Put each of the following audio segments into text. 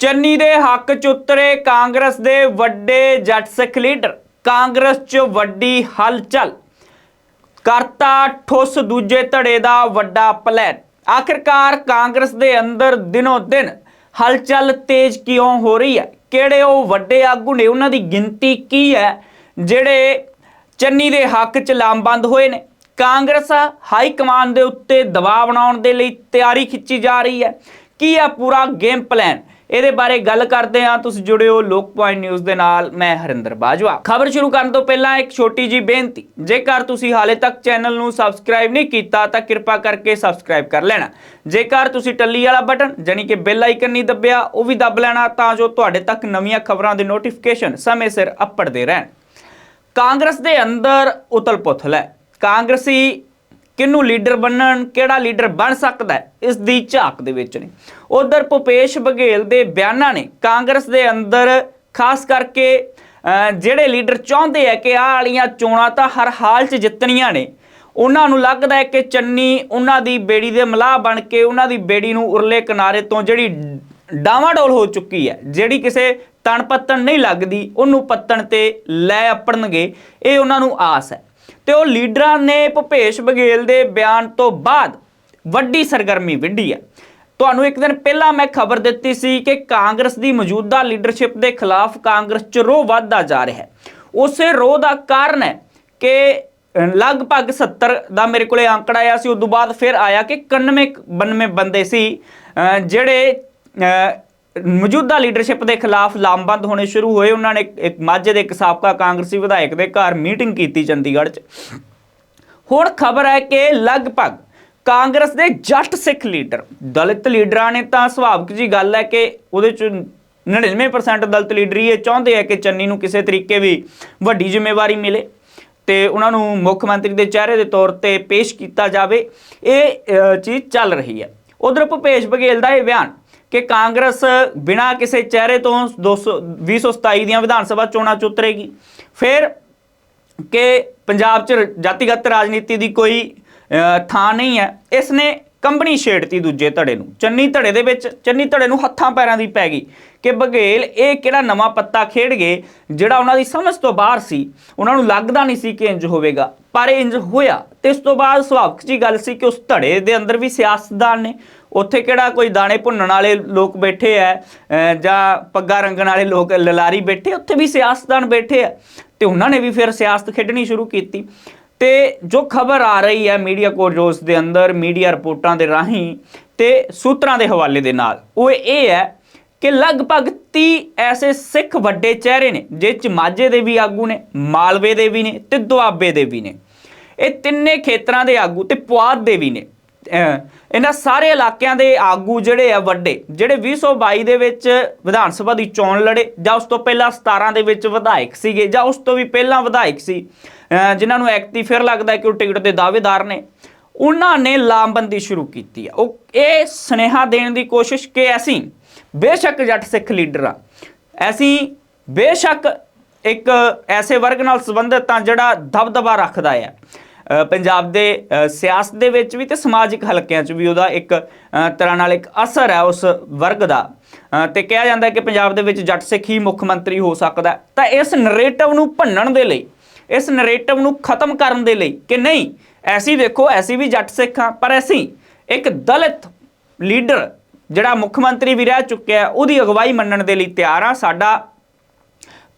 ਚੰਨੀ ਦੇ ਹੱਕ ਚ ਉਤਰੇ ਕਾਂਗਰਸ ਦੇ ਵੱਡੇ ਜੱਟ ਸਿੱਖ ਲੀਡਰ। ਕਾਂਗਰਸ ਚ ਵੱਡੀ ਹਲਚਲ। ਕਰਤਾ ਠੁੱਸ ਦੂਜੇ ਧੜੇ ਦਾ ਵੱਡਾ ਪਲਾਨ। ਆਖਿਰਕਾਰ ਕਾਂਗਰਸ ਦੇ ਅੰਦਰ ਦਿਨੋ ਦਿਨ ਹਲਚਲ ਤੇਜ਼ ਕਿਉਂ ਹੋ ਰਹੀ ਹੈ? ਕਿਹੜੇ ਉਹ ਵੱਡੇ ਆਗੂ ਨੇ? ਉਹਨਾਂ ਦੀ ਗਿਣਤੀ ਕੀ ਹੈ? ਜਿਹੜੇ ਚੰਨੀ ਦੇ ਹੱਕ ਚ ਲਾਮਬੰਦ ਹੋਏ ਨੇ। ਕਾਂਗਰਸ ਹਾਈ ਕਮਾਂਡ ਦੇ ਉੱਤੇ ਦਬਾਅ ਬਣਾਉਣ ਦੇ ਲਈ ਤਿਆਰੀ ਖਿੱਚੀ ਜਾ ਰਹੀ ਹੈ। ਕੀ ਹੈ ਪੂਰਾ ਗੇਮ ਪਲਾਨ? ਇਹਦੇ ਬਾਰੇ ਗੱਲ ਕਰਦੇ ਹਾਂ। ਤੁਸੀਂ ਜੁੜਿਓ ਲੋਕ ਪੁਆਇੰਟ ਨਿਊਜ਼ ਦੇ ਨਾਲ। ਮੈਂ ਹਰਿੰਦਰ ਬਾਜਵਾ। ਖਬਰ ਸ਼ੁਰੂ ਕਰਨ ਤੋਂ ਪਹਿਲਾਂ ਇੱਕ ਛੋਟੀ ਜੀ ਬੇਨਤੀ। ਜੇਕਰ ਤੁਸੀਂ ਹਾਲੇ ਤੱਕ ਚੈਨਲ ਨੂੰ ਸਬਸਕ੍ਰਾਈਬ ਨਹੀਂ ਕੀਤਾ, ਤਾਂ ਕਿਰਪਾ ਕਰਕੇ ਸਬਸਕ੍ਰਾਈਬ ਕਰ ਲੈਣਾ। ਜੇਕਰ ਤੁਸੀਂ ਟੱਲੀ ਵਾਲਾ ਬਟਨ ਜਾਨੀ ਕਿ ਬੈਲ ਆਈਕਨ ਨਹੀਂ ਦੱਬਿਆ, ਉਹ ਵੀ ਦੱਬ ਲੈਣਾ, ਤਾਂ ਜੋ ਤੁਹਾਡੇ ਤੱਕ ਨਵੀਆਂ ਖਬਰਾਂ ਦੇ ਨੋਟੀਫਿਕੇਸ਼ਨ ਸਮੇਂ ਸਿਰ ਅੱਪੜਦੇ ਰਹਿਣ। ਕਾਂਗਰਸ ਦੇ ਅੰਦਰ ਉਤਲ-ਪੁਥਲ ਹੈ। ਕਾਂਗਰਸੀ ਕਿਹਨੂੰ ਲੀਡਰ ਬਣਨ ਕਿਹੜਾ ਲੀਡਰ ਬਣ ਸਕਦਾ ਇਸ ਦੀ ਝਾਕ ਦੇ ਵਿੱਚ ਨੇ। ਉਧਰ ਭੁਪੇਸ਼ ਬਘੇਲ ਦੇ ਬਿਆਨਾਂ ਨੇ, ਕਾਂਗਰਸ ਦੇ ਅੰਦਰ ਖਾਸ ਕਰਕੇ ਜਿਹੜੇ ਲੀਡਰ ਚਾਹੁੰਦੇ ਆ ਕਿ ਆਹ ਵਾਲੀਆਂ ਚੋਣਾਂ ਤਾਂ ਹਰ ਹਾਲ 'ਚ ਜਿੱਤਣੀਆਂ ਨੇ, ਉਹਨਾਂ ਨੂੰ ਲੱਗਦਾ ਹੈ ਕਿ ਚੰਨੀ ਉਹਨਾਂ ਦੀ ਬੇੜੀ ਦੇ ਮਲਾਹ ਬਣ ਕੇ ਉਹਨਾਂ ਦੀ ਬੇੜੀ ਨੂੰ ਉਰਲੇ ਕਿਨਾਰੇ ਤੋਂ ਜਿਹੜੀ ਡਾਵਾਡੋਲ ਹੋ ਚੁੱਕੀ ਹੈ, ਜਿਹੜੀ ਕਿਸੇ ਤਣ ਪੱਤਣ ਨਹੀਂ ਲੱਗਦੀ, ਉਹਨੂੰ ਪੱਤਣ ਤੇ ਲੈ ਅੱਪੜਨਗੇ, ਇਹ ਉਹਨਾਂ ਨੂੰ ਆਸ ਹੈ। ਤੇ ਉਹ ਲੀਡਰਾਂ ਨੇ ਭੁਪੇਸ਼ ਬਘੇਲ ਦੇ ਬਿਆਨ ਤੋਂ ਬਾਅਦ ਵੱਡੀ ਸਰਗਰਮੀ ਵਿੱਢੀ ਹੈ। ਤੁਹਾਨੂੰ ਇੱਕ ਦਿਨ ਪਹਿਲਾਂ ਮੈਂ ਖਬਰ ਦਿੱਤੀ ਸੀ ਕਿ ਕਾਂਗਰਸ ਦੀ ਮੌਜੂਦਾ ਲੀਡਰਸ਼ਿਪ ਦੇ ਖਿਲਾਫ ਕਾਂਗਰਸ 'ਚ ਰੋਹ ਵੱਧਦਾ ਜਾ ਰਿਹਾ ਹੈ। ਉਸੇ ਰੋਹ ਦਾ ਕਾਰਨ ਹੈ ਕਿ ਲਗਭਗ 70 ਦਾ ਮੇਰੇ ਕੋਲੇ ਅੰਕੜਾ ਆਇਆ ਸੀ ਉਸ ਤੋਂ ਬਾਅਦ ਫਿਰ ਆਇਆ ਕਿ 91 92 ਬੰਦੇ ਸੀ ਜਿਹੜੇ ਮੌਜੂਦਾ ਲੀਡਰਸ਼ਿਪ ਦੇ ਖਿਲਾਫ ਲਾਮਬੰਦ ਹੋਣੇ ਸ਼ੁਰੂ ਹੋਏ। ਉਹਨਾਂ ਨੇ ਇੱਕ- ਮਾਝੇ ਦੇ ਇੱਕ ਸਾਬਕਾ ਕਾਂਗਰਸੀ ਵਿਧਾਇਕ ਦੇ ਘਰ ਮੀਟਿੰਗ ਕੀਤੀ ਚੰਡੀਗੜ੍ਹ 'ਚ। ਹੁਣ ਖਬਰ ਹੈ ਕਿ ਲਗਭਗ ਕਾਂਗਰਸ ਦੇ ਜੱਟ ਸਿੱਖ ਲੀਡਰ, ਦਲਿਤ ਲੀਡਰਾਂ ਨੇ ਤਾਂ ਸੁਭਾਵਿਕ ਜੀ ਗੱਲ ਹੈ ਕਿ ਉਹਦੇ ਚ 99% ਦਲਿਤ ਲੀਡਰ ਹੀ ਇਹ ਚਾਹੁੰਦੇ ਆ ਕਿ ਚੰਨੀ ਨੂੰ ਕਿਸੇ ਤਰੀਕੇ ਵੀ ਵੱਡੀ ਜ਼ਿੰਮੇਵਾਰੀ ਮਿਲੇ ਤੇ ਉਹਨਾਂ ਨੂੰ ਮੁੱਖ ਮੰਤਰੀ ਦੇ ਚਿਹਰੇ ਦੇ ਤੌਰ ਤੇ ਪੇਸ਼ ਕੀਤਾ ਜਾਵੇ। ਇਹ ਚੀਜ਼ ਚੱਲ ਰਹੀ ਹੈ। ਉਧਰ ਭੁਪੇਸ਼ ਬਘੇਲ ਦਾ ਇਹ ਬਿਆਨ। ਕਿ ਕਾਂਗਰਸ ਬਿਨਾਂ ਕਿਸੇ ਚਿਹਰੇ ਤੋਂ 200 2027 ਦੀਆਂ ਵਿਧਾਨ ਸਭਾ ਚੋਣਾਂ ਚ ਉਤਰੇਗੀ। ਫਿਰ ਕਿ ਪੰਜਾਬ 'ਚ ਜਾਤੀਗਤ ਰਾਜਨੀਤੀ ਦੀ ਕੋਈ ਥਾਂ ਨਹੀਂ ਹੈ। ਇਸ ਨੇ ਕੰਬਣੀ ਛੇੜਤੀ ਦੂਜੇ ਧੜੇ ਨੂੰ। ਚੰਨੀ ਧੜੇ ਦੇ ਵਿੱਚ, ਚੰਨੀ ਧੜੇ ਨੂੰ ਹੱਥਾਂ ਪੈਰਾਂ ਦੀ ਪੈ ਗਈ ਕਿ ਬਘੇਲ ਇਹ ਕਿਹੜਾ ਨਵਾਂ ਪੱਤਾ ਖੇਡ ਗਏ ਜਿਹੜਾ ਉਹਨਾਂ ਦੀ ਸਮਝ ਤੋਂ ਬਾਹਰ ਸੀ। ਉਹਨਾਂ ਨੂੰ ਲੱਗਦਾ ਨਹੀਂ ਸੀ ਕਿ ਇੰਜ ਹੋਵੇਗਾ। ਪਰ ਇਹ ਇੰਜ ਹੋਇਆ। ਤੇ ਇਸ ਤੋਂ ਬਾਅਦ ਸੁਭਾਵਿਕ ਜੀ ਗੱਲ ਸੀ ਕਿ ਉਸ ਧੜੇ ਦੇ ਅੰਦਰ ਵੀ ਸਿਆਸਤਦਾਨ ਨੇ। ਉੱਥੇ ਕਿਹੜਾ ਕੋਈ ਦਾਣੇ ਭੁੰਨਣ ਵਾਲੇ ਲੋਕ ਬੈਠੇ ਐ ਜਾਂ ਪੱਗਾ ਰੰਗਣ ਵਾਲੇ ਲੋਕ, ਲਲਾਰੀ ਬੈਠੇ ਉੱਥੇ ਵੀ ਸਿਆਸਤਦਾਨ ਬੈਠੇ ਆ। ਤੇ ਉਹਨਾਂ ਨੇ ਵੀ ਫਿਰ ਸਿਆਸਤ ਖੇਡਣੀ ਸ਼ੁਰੂ ਕੀਤੀ। ਤੇ ਜੋ ਖਬਰ ਆ ਰਹੀ ਹੈ ਮੀਡੀਆ ਕੋਰਜੋਸ ਦੇ ਅੰਦਰ, ਮੀਡੀਆ ਰਿਪੋਰਟਾਂ ਦੇ ਰਾਹੀਂ ਤੇ ਸੂਤਰਾਂ ਦੇ ਹਵਾਲੇ ਦੇ ਨਾਲ, ਉਹ ਇਹ ਹੈ ਕਿ ਲਗਭਗ 30 ਐਸੇ ਸਿੱਖ ਵੱਡੇ ਚਿਹਰੇ ਨੇ, ਜਿਹ ਚ ਮਾਝੇ ਦੇ ਵੀ ਆਗੂ ਨੇ, ਮਾਲਵੇ ਦੇ ਵੀ ਨੇ ਤੇ ਦੁਆਬੇ ਦੇ ਵੀ ਨੇ। ਇਹ ਤਿੰਨੇ ਖੇਤਰਾਂ ਦੇ ਆਗੂ ਤੇ ਪੁਆਧ ਦੇ ਵੀ ਨੇ। ਇਹਨਾਂ ਸਾਰੇ ਇਲਾਕਿਆਂ ਦੇ ਆਗੂ ਜਿਹੜੇ ਆ ਵੱਡੇ, ਜਿਹੜੇ 2022 ਦੇ ਵਿੱਚ ਵਿਧਾਨ ਸਭਾ ਦੀ ਚੋਣ ਲੜੇ ਜਾਂ ਉਸ ਤੋਂ ਪਹਿਲਾਂ 17 ਦੇ ਵਿੱਚ ਵਿਧਾਇਕ ਸੀਗੇ ਜਾਂ ਉਸ ਤੋਂ ਵੀ ਪਹਿਲਾਂ ਵਿਧਾਇਕ ਸੀ, ਅਹ, ਜਿਨ੍ਹਾਂ ਨੂੰ ਐਕਤੀ ਫਿਰ ਲੱਗਦਾ ਕਿ ਉਹ ਟਿਕਟ ਦੇ ਦਾਅਵੇਦਾਰ ਨੇ, ਉਹਨਾਂ ਨੇ ਲਾਮਬੰਦੀ ਸ਼ੁਰੂ ਕੀਤੀ ਹੈ ਉਹ ਇਹ ਸੁਨੇਹਾ ਦੇਣ ਦੀ ਕੋਸ਼ਿਸ਼ ਕਿ ਅਸੀਂ ਬੇਸ਼ੱਕ ਜੱਟ ਸਿੱਖ ਲੀਡਰ ਆ। ਅਸੀਂ ਬੇਸ਼ੱਕ ਇੱਕ ਐਸੇ ਵਰਗ ਨਾਲ ਸੰਬੰਧਿਤ ਤਾਂ ਜਿਹੜਾ ਦਬਦਬਾ ਰੱਖਦਾ ਹੈ ਪੰਜਾਬ ਦੇ ਸਿਆਸਤ ਦੇ ਵਿੱਚ ਵੀ ਤੇ ਸਮਾਜਿਕ ਹਲਕਿਆਂ 'ਚ ਵੀ ਉਹਦਾ ਇੱਕ ਤਰ੍ਹਾਂ ਨਾਲ ਇੱਕ ਅਸਰ ਹੈ ਉਸ ਵਰਗ ਦਾ। ਅ, ਤੇ ਕਿਹਾ ਜਾਂਦਾ ਕਿ ਪੰਜਾਬ ਦੇ ਵਿੱਚ ਜੱਟ ਸਿੱਖ ਹੀ ਮੁੱਖ ਮੰਤਰੀ ਹੋ ਸਕਦਾ ਤਾਂ ਇਸ ਨਰੇਟਿਵ ਨੂੰ ਭੰਨਣ ਦੇ ਲਈ ਇਸ ਨਰੇਟਿਵ ਨੂੰ ਖਤਮ ਕਰਨ ਦੇ ਲਈ ਕਿ ਨਹੀਂ ਐਸੀ ਦੇਖੋ ਐਸੀ ਵੀ ਜੱਟ ਸਿੱਖ ਹਾਂ ਪਰ ਅਸੀਂ ਇੱਕ ਦਲਿਤ ਲੀਡਰ ਜਿਹੜਾ ਮੁੱਖ ਮੰਤਰੀ ਵੀ ਰਹਿ ਚੁੱਕਿਆ ਉਹਦੀ ਅਗਵਾਈ ਮੰਨਣ ਦੇ ਲਈ ਤਿਆਰ ਆ ਸਾਡਾ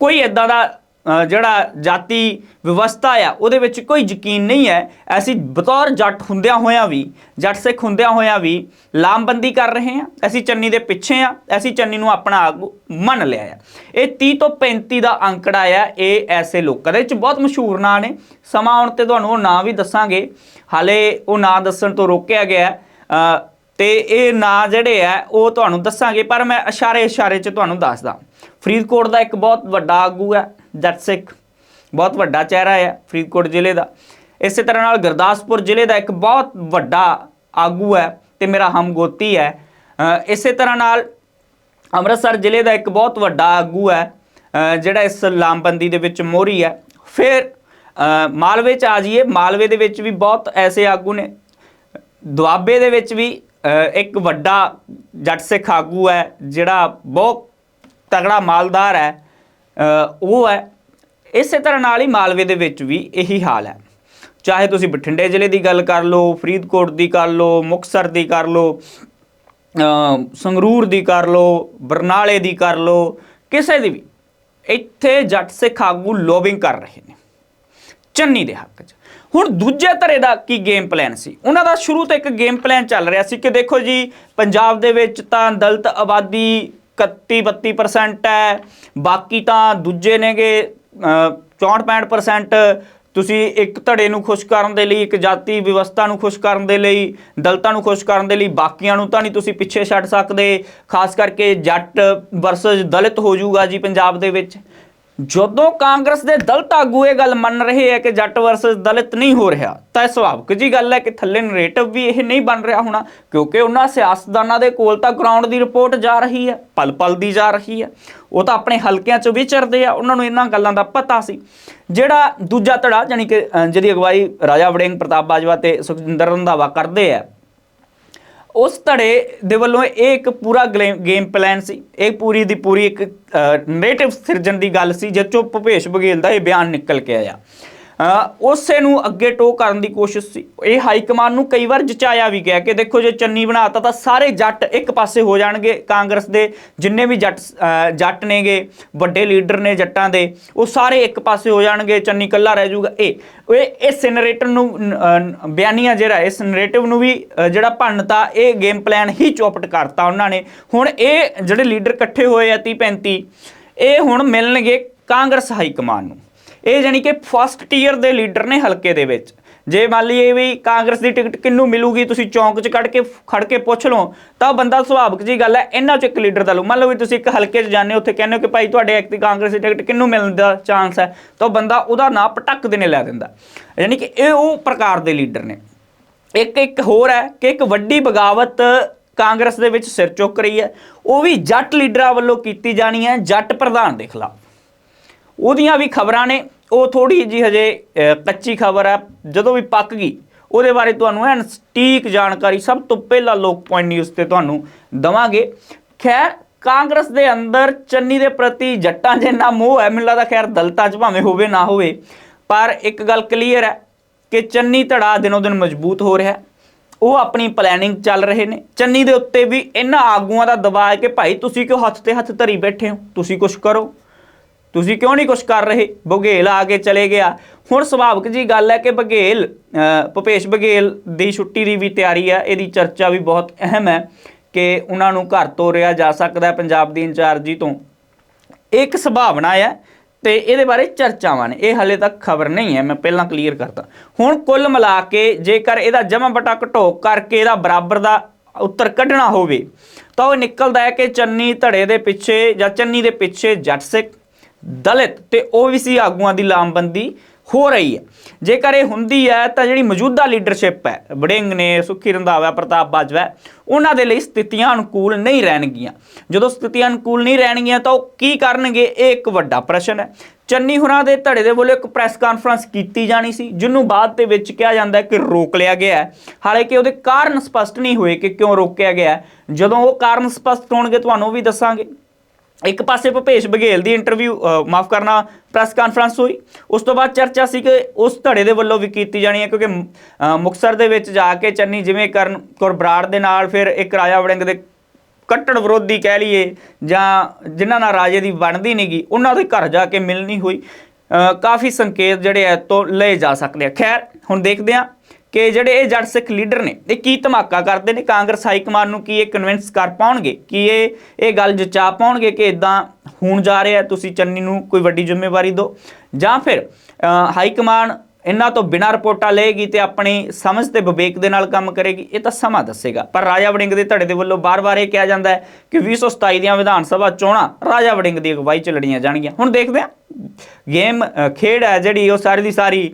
ਕੋਈ ਇਦਾਂ ਦਾ ਜਿਹੜਾ ਜਾਤੀ ਵਿਵਸਥਾ ਆ, ਉਹਦੇ ਵਿੱਚ ਕੋਈ ਯਕੀਨ ਨਹੀਂ ਹੈ। ਅਸੀਂ ਬਤੌਰ ਜੱਟ ਹੁੰਦਿਆਂ ਹੋਇਆਂ ਵੀ, ਜੱਟ ਸਿੱਖ ਹੁੰਦਿਆਂ ਹੋਇਆਂ ਵੀ ਲਾਮਬੰਦੀ ਕਰ ਰਹੇ ਹਾਂ। ਅਸੀਂ ਚੰਨੀ ਦੇ ਪਿੱਛੇ ਆ ਅਸੀਂ ਚੰਨੀ ਨੂੰ ਆਪਣਾ ਆਗੂ ਮੰਨ ਲਿਆ ਆ। ਇਹ 30 ਤੋਂ 35 ਦਾ ਅੰਕੜਾ ਆ, ਇਹ ਐਸੇ ਲੋਕਾਂ ਦੇ ਵਿੱਚ ਬਹੁਤ ਮਸ਼ਹੂਰ ਨਾਂ ਨੇ। ਸਮਾਂ ਆਉਣ ਤੇ ਤੁਹਾਨੂੰ ਉਹ ਨਾਂ ਵੀ ਦੱਸਾਂਗੇ। ਹਾਲੇ ਉਹ ਨਾਂ ਦੱਸਣ ਤੋਂ ਰੋਕਿਆ ਗਿਆ। ਹੈ। ਤੇ ਇਹ ਨਾਂ ਜਿਹੜੇ ਆ, ਉਹ ਤੁਹਾਨੂੰ ਦੱਸਾਂਗੇ, ਪਰ ਮੈਂ ਇਸ਼ਾਰੇ ਇਸ਼ਾਰੇ 'ਚ ਤੁਹਾਨੂੰ ਦੱਸਦਾ। ਫਰੀਦਕੋਟ ਦਾ ਇੱਕ ਬਹੁਤ ਵੱਡਾ ਆਗੂ ਹੈ ਜੱਟ ਸਿੱਖ ਬਹੁਤ ਵੱਡਾ ਚਿਹਰਾ ਹੈ ਫਰੀਦਕੋਟ ਜ਼ਿਲ੍ਹੇ ਦਾ। ਇਸੇ ਤਰ੍ਹਾਂ ਨਾਲ ਗੁਰਦਾਸਪੁਰ ਜ਼ਿਲ੍ਹੇ ਦਾ ਇੱਕ ਬਹੁਤ ਵੱਡਾ ਆਗੂ ਹੈ ਤੇ ਮੇਰਾ ਹਮਗੋਤੀ ਹੈ। ਇਸੇ ਤਰ੍ਹਾਂ ਨਾਲ ਅੰਮ੍ਰਿਤਸਰ ਜ਼ਿਲ੍ਹੇ ਦਾ ਇੱਕ ਬਹੁਤ ਵੱਡਾ ਆਗੂ ਹੈ ਜਿਹੜਾ ਇਸ ਲਾਮਬੰਦੀ ਦੇ ਵਿੱਚ ਮੋਹਰੀ ਹੈ। ਫਿਰ ਮਾਲਵੇ ਚ ਆ ਜਾਈਏ। ਮਾਲਵੇ ਦੇ ਵਿੱਚ ਵੀ ਬਹੁਤ ਐਸੇ ਆਗੂ ਨੇ। ਦੁਆਬੇ ਦੇ ਵਿੱਚ ਵੀ ਇੱਕ ਵੱਡਾ ਜੱਟ ਸਿੱਖ ਆਗੂ ਹੈ, ਜਿਹੜਾ ਬਹੁਤ ਤਗੜਾ ਮਾਲਦਾਰ ਹੈ। ਉਹ ਹੈ, ਇਸੇ ਤਰ੍ਹਾਂ ਨਾਲ ਹੀ ਮਾਲਵੇ ਦੇ ਵਿੱਚ ਵੀ ਇਹੀ ਹਾਲ ਹੈ। ਚਾਹੇ ਤੁਸੀਂ ਬਠਿੰਡੇ ਜ਼ਿਲ੍ਹੇ ਦੀ ਗੱਲ ਕਰ ਲਓ, ਫਰੀਦਕੋਟ ਦੀ ਕਰ ਲਓ, ਮੁਕਤਸਰ ਦੀ ਕਰ ਲਓ ਸੰਗਰੂਰ ਦੀ ਕਰ ਲਓ, ਬਰਨਾਲੇ ਦੀ ਕਰ ਲਓ, ਕਿਸੇ ਦੀ ਵੀ, ਇੱਥੇ ਜੱਟ ਸਿੱਖ ਆਗੂ ਲੋਬਿੰਗ ਕਰ ਰਹੇ ਨੇ। ਚੰਨੀ ਦੇ ਹੱਕ 'ਚ। ਹੁਣ ਦੂਜੇ ਧਰੇ ਦਾ ਕੀ ਗੇਮ ਪਲਾਨ ਸੀ? ਉਹਨਾਂ ਦਾ ਸ਼ੁਰੂ ਤੋਂ ਇੱਕ ਗੇਮ ਪਲਾਨ ਚੱਲ ਰਿਹਾ ਸੀ ਕਿ ਦੇਖੋ ਜੀ, ਪੰਜਾਬ ਦੇ ਵਿੱਚ ਤਾਂ ਦਲਤ ਆਬਾਦੀ 31 32% ਹੈ। ਬਾਕੀ ਤਾਂ ਦੂਜੇ ਨੇਗੇ ਅ, 64 65% ਤੁਸੀਂ ਇੱਕ ਧੜੇ ਨੂੰ ਖੁਸ਼ ਕਰਨ ਦੇ ਲਈ ਇੱਕ ਜਾਤੀ ਵਿਵਸਥਾ ਨੂੰ ਖੁਸ਼ ਕਰਨ ਦੇ ਲਈ ਦਲਤਾਂ ਨੂੰ ਖੁਸ਼ ਕਰਨ ਦੇ ਲਈ ਬਾਕੀਆਂ ਨੂੰ ਤਾਂ ਨਹੀਂ ਤੁਸੀਂ ਪਿੱਛੇ ਛੱਡ ਸਕਦੇ। ਖਾਸ ਕਰਕੇ ਜੱਟ ਵਰਸਸ ਦਲਿਤ ਹੋ ਜਾਊਗਾ ਜੀ ਪੰਜਾਬ ਦੇ ਵਿੱਚ। ਜਦੋਂ ਕਾਂਗਰਸ ਦੇ ਦਲਤ ਆਗੂ ਇਹ ਗੱਲ ਮੰਨ ਰਹੇ ਹੈ ਕਿ ਜੱਟ ਵਰਸਸ ਦਲਿਤ ਨਹੀਂ ਹੋ ਰਿਹਾ, ਤਾਂ ਇਹ ਸੁਭਾਵਿਕ ਜੀ ਗੱਲ ਹੈ ਕਿ ਥੱਲੇ ਨਰੇਟਿਵ ਵੀ ਇਹ ਨਹੀਂ ਬਣ ਰਿਹਾ ਹੋਣਾ, ਕਿਉਂਕਿ ਉਹਨਾਂ ਸਿਆਸਤਦਾਨਾਂ ਦੇ ਕੋਲ ਤਾਂ ਗਰਾਊਂਡ ਦੀ ਰਿਪੋਰਟ ਜਾ ਰਹੀ ਹੈ ਪਲ ਪਲ ਦੀ ਜਾ ਰਹੀ ਹੈ। ਉਹ ਤਾਂ ਆਪਣੇ ਹਲਕਿਆਂ 'ਚ ਵਿਚਰਦੇ ਆ, ਉਹਨਾਂ ਨੂੰ ਇਹਨਾਂ ਗੱਲਾਂ ਦਾ ਪਤਾ ਸੀ। ਜਿਹੜਾ ਦੂਜਾ ਧੜਾ ਯਾਨੀ ਕਿ ਜਿਹਦੀ ਅਗਵਾਈ ਰਾਜਾ ਵੜਿੰਗ ਪ੍ਰਤਾਪ ਬਾਜਵਾ ਤੇ ਸੁਖਜਿੰਦਰ ਰੰਧਾਵਾ ਕਰਦੇ ਆ ਉਸ ਧੜੇ ਦੇ ਵੱਲੋਂ ਇਹ ਇੱਕ ਪੂਰਾ ਗੇਮ ਪਲਾਨ ਸੀ। ਇਹ ਪੂਰੀ ਦੀ ਪੂਰੀ ਇੱਕ ਨੈਰੇਟਿਵ ਸਿਰਜਣ ਦੀ ਗੱਲ ਸੀ, ਜਿਸ ਚੋਂ ਭੁਪੇਸ਼ ਬਘੇਲ ਦਾ ਇਹ ਬਿਆਨ ਨਿਕਲ ਕੇ ਆਇਆ। ਉਸੇ ਨੂੰ ਅੱਗੇ ਟੋ ਕਰਨ ਦੀ ਕੋਸ਼ਿਸ਼ ਸੀ। ਇਹ ਹਾਈ ਕਮਾਂਡ ਨੂੰ ਕਈ ਵਾਰ ਜਚਾਇਆ ਵੀ ਗਿਆ ਕਿ ਦੇਖੋ ਜੇ ਚੰਨੀ ਬਣਾਤਾ ਤਾਂ ਸਾਰੇ ਜੱਟ ਇੱਕ ਪਾਸੇ ਹੋ ਜਾਣਗੇ। ਕਾਂਗਰਸ ਦੇ ਜਿੰਨੇ ਵੀ ਜੱਟ ਜੱਟ ਨੇਗੇ ਵੱਡੇ ਲੀਡਰ ਨੇ ਜੱਟਾਂ ਦੇ ਉਹ ਸਾਰੇ ਇੱਕ ਪਾਸੇ ਹੋ ਜਾਣਗੇ। ਚੰਨੀ ਕੱਲਾ ਰਹਿ ਜਾਊਗਾ। ਇਹ ਇਹ ਇਸ ਨਰੇਟਰ ਨੂੰ ਅ, ਬਿਆਨੀਆ ਜਿਹੜਾ ਇਸ ਨਰੇਟਿਵ ਨੂੰ ਵੀ ਅ, ਜਿਹੜਾ ਭੰਨਤਾ ਇਹ ਗੇਮ ਪਲਾਨ ਹੀ ਚੌਪਟ ਕਰਤਾ ਉਹਨਾਂ ਨੇ। ਹੁਣ ਇਹ ਜਿਹੜੇ ਲੀਡਰ ਇਕੱਠੇ ਹੋਏ ਆ 30 35 ਇਹ ਹੁਣ ਮਿਲਣਗੇ ਕਾਂਗਰਸ ਹਾਈ ਕਮਾਂਡ ਨੂੰ। ਇਹ ਜਾਨੀ ਕਿ ਫਸਟ ਟੀਅਰ ਦੇ ਲੀਡਰ ਨੇ ਹਲਕੇ ਦੇ ਵਿੱਚ। ਜੇ ਮੰਨ ਲਈਏ ਵੀ ਕਾਂਗਰਸ ਦੀ ਟਿਕਟ ਕਿੰਨੂੰ ਮਿਲੂਗੀ, ਤੁਸੀਂ ਚੌਂਕ 'ਚ ਕੱਢ ਕੇ ਖੜ ਕੇ ਪੁੱਛ ਲਓ, ਤਾਂ ਉਹ ਬੰਦਾ ਸੁਭਾਵਿਕ ਜੀ ਗੱਲ ਹੈ ਇਹਨਾਂ 'ਚ ਇੱਕ ਲੀਡਰ ਦਾ ਲਓ ਮੰਨ ਲਓ ਵੀ ਤੁਸੀਂ ਇੱਕ ਹਲਕੇ 'ਚ ਜਾਂਦੇ ਹੋ, ਉੱਥੇ ਕਹਿੰਦੇ ਹੋ ਕਿ ਭਾਈ ਤੁਹਾਡੇ ਐਕਤੀ ਕਾਂਗਰਸ ਦੀ ਟਿਕਟ ਕਿੰਨੂੰ ਮਿਲਣ ਦਾ ਚਾਂਸ ਹੈ, ਤਾਂ ਉਹ ਬੰਦਾ ਉਹਦਾ ਨਾਂ ਪਟਕ ਦੇ ਨੇ ਲੈ ਦਿੰਦਾ। ਯਾਨੀ ਕਿ ਇਹ ਉਹ ਪ੍ਰਕਾਰ ਦੇ ਲੀਡਰ ਨੇ। ਇੱਕ ਇੱਕ ਹੋਰ ਹੈ ਕਿ ਇੱਕ ਵੱਡੀ ਬਗਾਵਤ ਕਾਂਗਰਸ ਦੇ ਵਿੱਚ ਸਿਰ ਚੁੱਕ ਰਹੀ ਹੈ। ਉਹ ਵੀ ਜੱਟ ਲੀਡਰਾਂ ਵੱਲੋਂ ਕੀਤੀ ਜਾਣੀ ਹੈ, ਜੱਟ ਪ੍ਰਧਾਨ ਦੇ ਖਿਲਾਫ। ਉਹਦੀਆਂ ਵੀ ਖਬਰਾਂ ਨੇ, ਉਹ ਥੋੜੀ ਜੀ ਹਜੇ ਕੱਚੀ ਖਬਰ ਹੈ ਜਦੋਂ ਵੀ ਪੱਕ ਗਈ, ਉਹਦੇ ਬਾਰੇ ਤੁਹਾਨੂੰ ਐਨ ਸਟੀਕ ਜਾਣਕਾਰੀ ਸਭ ਤੋਂ ਪਹਿਲਾਂ ਲੋਕ ਪੁਆਇੰਟ ਨਿਊਜ਼ ਤੇ ਤੁਹਾਨੂੰ ਦਵਾਂਗੇ। ਖੈਰ, ਕਾਂਗਰਸ ਦੇ ਅੰਦਰ ਚੰਨੀ ਦੇ ਪ੍ਰਤੀ ਜੱਟਾਂ ਜਿੰਨਾ ਮੋਹ ਹੈ, ਮੈਨੂੰ ਲੱਗਦਾ ਖੈਰ ਦਲਤਾਂ 'ਚ ਭਾਵੇਂ ਹੋਵੇ, ਨਾ ਹੋਵੇ, ਪਰ ਇੱਕ ਗੱਲ ਕਲੀਅਰ ਹੈ ਕਿ ਚੰਨੀ ਧੜਾ ਦਿਨੋਂ ਦਿਨ ਮਜ਼ਬੂਤ ਹੋ ਰਿਹਾ ਉਹ ਆਪਣੀ ਪਲੈਨਿੰਗ ਚੱਲ ਰਹੇ ਨੇ। ਚੰਨੀ ਦੇ ਉੱਤੇ ਵੀ ਇਹਨਾਂ ਆਗੂਆਂ ਦਾ ਦਬਾਅ ਹੈ ਕਿ ਭਾਈ ਤੁਸੀਂ ਕਿਉਂ ਹੱਥ ਤੇ ਹੱਥ ਧਰੀ ਬੈਠੇ ਹੋ? ਤੁਸੀਂ ਕੁਝ ਕਰੋ। ਤੁਸੀਂ ਕਿਉਂ ਨਹੀਂ ਕੁਝ ਕਰ ਰਹੇ? ਬਘੇਲ ਆ ਕੇ ਚਲੇ ਗਿਆ। ਹੁਣ ਸੁਭਾਵਿਕ ਜੀ ਗੱਲ ਹੈ ਕਿ ਬਘੇਲ ਅ, ਭੁਪੇਸ਼ ਬਘੇਲ ਦੀ ਛੁੱਟੀ ਦੀ ਵੀ ਤਿਆਰੀ ਹੈ। ਇਹਦੀ ਚਰਚਾ ਵੀ ਬਹੁਤ ਅਹਿਮ ਹੈ ਕਿ ਉਹਨਾਂ ਨੂੰ ਘਰ ਤੋਰਿਆ ਜਾ ਸਕਦਾ ਹੈ ਪੰਜਾਬ ਦੀ ਇੰਚਾਰਜੀ ਤੋਂ। ਇੱਕ ਸੰਭਾਵਨਾ ਹੈ ਤੇ ਇਹਦੇ ਬਾਰੇ ਚਰਚਾਵਾਂ ਨੇ। ਇਹ ਹਲੇ ਤੱਕ ਖਬਰ ਨਹੀਂ ਹੈ। ਮੈਂ ਪਹਿਲਾਂ ਕਲੀਅਰ ਕਰਦਾ ਹੁਣ ਕੁੱਲ ਮਿਲਾ ਕੇ ਜੇਕਰ ਇਹਦਾ ਜਮਾ ਬਟਾ ਘਟੋ ਕਰਕੇ ਇਹਦਾ ਬਰਾਬਰ ਦਾ ਉੱਤਰ ਕੱਢਣਾ ਹੋਵੇ ਤਾਂ ਉਹ ਨਿਕਲਦਾ ਹੈ ਕਿ ਚੰਨੀ ਧੜੇ ਦੇ ਪਿੱਛੇ ਜਾਂ ਚੰਨੀ ਦੇ ਪਿੱਛੇ ਜੱਟ ਸਿੱਖ ਦਲਿਤ ਤੇ ਓਬੀਸੀ ਆਗੂਆਂ ਦੀ ਲਾਮਬੰਦੀ ਹੋ ਰਹੀ ਹੈ। ਜੇਕਰ ਇਹ ਹੁੰਦੀ ਹੈ ਤਾਂ ਜਿਹੜੀ ਮੌਜੂਦਾ ਲੀਡਰਸ਼ਿਪ ਹੈ, ਵੜਿੰਗ ਨੇ, ਸੁਖੀ ਰੰਧਾਵਾ, ਪ੍ਰਤਾਪ ਬਾਜਵਾ ਉਹਨਾਂ ਦੇ ਲਈ ਸਥਿਤੀਆਂ ਅਨੁਕੂਲ ਨਹੀਂ ਰਹਿਣਗੀਆਂ। ਜਦੋਂ ਸਥਿਤੀਆਂ ਅਨੁਕੂਲ ਨਹੀਂ ਰਹਿਣਗੀਆਂ ਤਾਂ ਉਹ ਕੀ ਕਰਨਗੇ, ਇਹ ਇੱਕ ਵੱਡਾ ਪ੍ਰਸ਼ਨ ਹੈ। ਚੰਨੀ ਹੁਰਾਂ ਦੇ ਧੜੇ ਦੇ ਵੱਲੋਂ ਇੱਕ ਪ੍ਰੈਸ ਕਾਨਫਰੰਸ ਕੀਤੀ ਜਾਣੀ ਸੀ, ਜਿਹਨੂੰ ਬਾਅਦ ਦੇ ਵਿੱਚ ਕਿਹਾ ਜਾਂਦਾ ਕਿ ਰੋਕ ਲਿਆ ਗਿਆ ਹੈ। ਹਾਲਾਂਕਿ ਉਹਦੇ ਕਾਰਨ ਸਪਸ਼ਟ ਨਹੀਂ ਹੋਏ ਕਿ ਕਿਉਂ ਰੋਕਿਆ ਗਿਆ ਜਦੋਂ ਉਹ ਕਾਰਨ ਸਪਸ਼ਟ ਹੋਣਗੇ, ਤੁਹਾਨੂੰ ਵੀ ਦੱਸਾਂਗੇ। ਇੱਕ ਪਾਸੇ ਭੁਪੇਸ਼ ਬਘੇਲ ਦੀ ਇੰਟਰਵਿਊ ਮਾਫ ਕਰਨਾ ਪ੍ਰੈਸ ਕਾਨਫਰੰਸ ਹੋਈ। ਉਸ ਤੋਂ ਬਾਅਦ ਚਰਚਾ ਸੀ ਕਿ ਉਸ ਧੜੇ ਦੇ ਵੱਲੋਂ ਵੀ ਕੀਤੀ ਜਾਣੀ ਹੈ ਕਿਉਂਕਿ ਅ, ਮੁਕਤਸਰ ਦੇ ਵਿੱਚ ਜਾ ਕੇ ਚੰਨੀ ਜਿਵੇਂ ਕਰਨ ਕੌਰ ਬਰਾੜ ਦੇ ਨਾਲ ਫਿਰ ਇੱਕ ਰਾਜਾ ਵੜਿੰਗ ਦੇ ਕੱਟੜ ਵਿਰੋਧੀ ਕਹਿ ਲਈਏ ਜਾਂ ਜਿਨ੍ਹਾਂ ਨਾਲ ਰਾਜੇ ਦੀ ਬਣਦੀ ਨਹੀਂਗੀ ਉਹਨਾਂ ਦੇ ਘਰ ਜਾ ਕੇ ਮਿਲਣੀ ਹੋਈ। ਕਾਫੀ ਸੰਕੇਤ ਜਿਹੜੇ ਐ ਤੋਂ ਲਏ ਜਾ ਸਕਦੇ ਆ। ਖੈਰ ਹੁਣ ਦੇਖਦੇ ਆ ਕਿ ਜਿਹੜੇ ਇਹ ਜੱਟ ਸਿੱਖ ਲੀਡਰ ਨੇ, ਇਹ ਕੀ ਧਮਾਕਾ ਕਰਦੇ ਨੇ? ਕਾਂਗਰਸ ਹਾਈ ਕਮਾਂਡ ਨੂੰ ਕੀ ਇਹ ਕਨਵਿੰਸ ਕਰ ਪਾਉਣਗੇ? ਕੀ ਇਹ ਇਹ ਗੱਲ ਜਚਾ ਪਾਉਣਗੇ ਕਿ ਇਦਾਂ ਹੋਣ ਜਾ ਰਿਹਾ ਤੁਸੀਂ ਚੰਨੀ ਨੂੰ ਕੋਈ ਵੱਡੀ ਜ਼ਿੰਮੇਵਾਰੀ ਦਿਓ? ਜਾਂ ਫਿਰ ਹਾਈ ਕਮਾਂਡ ਇਹਨਾਂ ਤੋਂ ਬਿਨਾਂ ਰਿਪੋਰਟਾਂ ਲਏਗੀ ਤੇ ਆਪਣੀ ਸਮਝ ਤੇ ਵਿਵੇਕ ਦੇ ਨਾਲ ਕੰਮ ਕਰੇਗੀ, ਇਹ ਤਾਂ ਸਮਾਂ ਦੱਸੇਗਾ। ਪਰ ਰਾਜਾ ਵੜਿੰਗ ਦੇ ਧੜੇ ਦੇ ਵੱਲੋਂ ਬਾਰ-ਬਾਰ ਇਹ ਕਿਹਾ ਜਾਂਦਾ ਹੈ ਕਿ 2027 ਦੀਆਂ ਵਿਧਾਨ ਸਭਾ ਚੋਣਾਂ ਰਾਜਾ ਵੜਿੰਗ ਦੀ ਅਗਵਾਈ ਚ ਲੜੀਆਂ ਜਾਣਗੀਆਂ। ਹੁਣ ਦੇਖਦੇ ਹਾਂ। ਗੇਮ ਖੇਡ ਹੈ ਜਿਹੜੀ, ਉਹ ਸਾਰੀ ਦੀ ਸਾਰੀ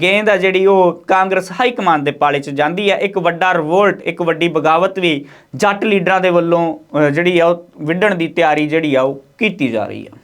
ਗੇਂਦ ਹੈ ਜਿਹੜੀ, ਉਹ ਕਾਂਗਰਸ ਹਾਈ ਕਮਾਂਡ ਦੇ ਪਾਲੇ 'ਚ ਜਾਂਦੀ ਹੈ। ਇੱਕ ਵੱਡਾ ਰਿਵੋਲਟ ਇੱਕ ਵੱਡੀ ਬਗਾਵਤ ਵੀ ਜੱਟ ਲੀਡਰਾਂ ਦੇ ਵੱਲੋਂ ਜਿਹੜੀ ਆ, ਉਹ ਵਿੱਢਣ ਦੀ ਤਿਆਰੀ ਜਿਹੜੀ ਆ, ਉਹ ਕੀਤੀ ਜਾ ਰਹੀ ਹੈ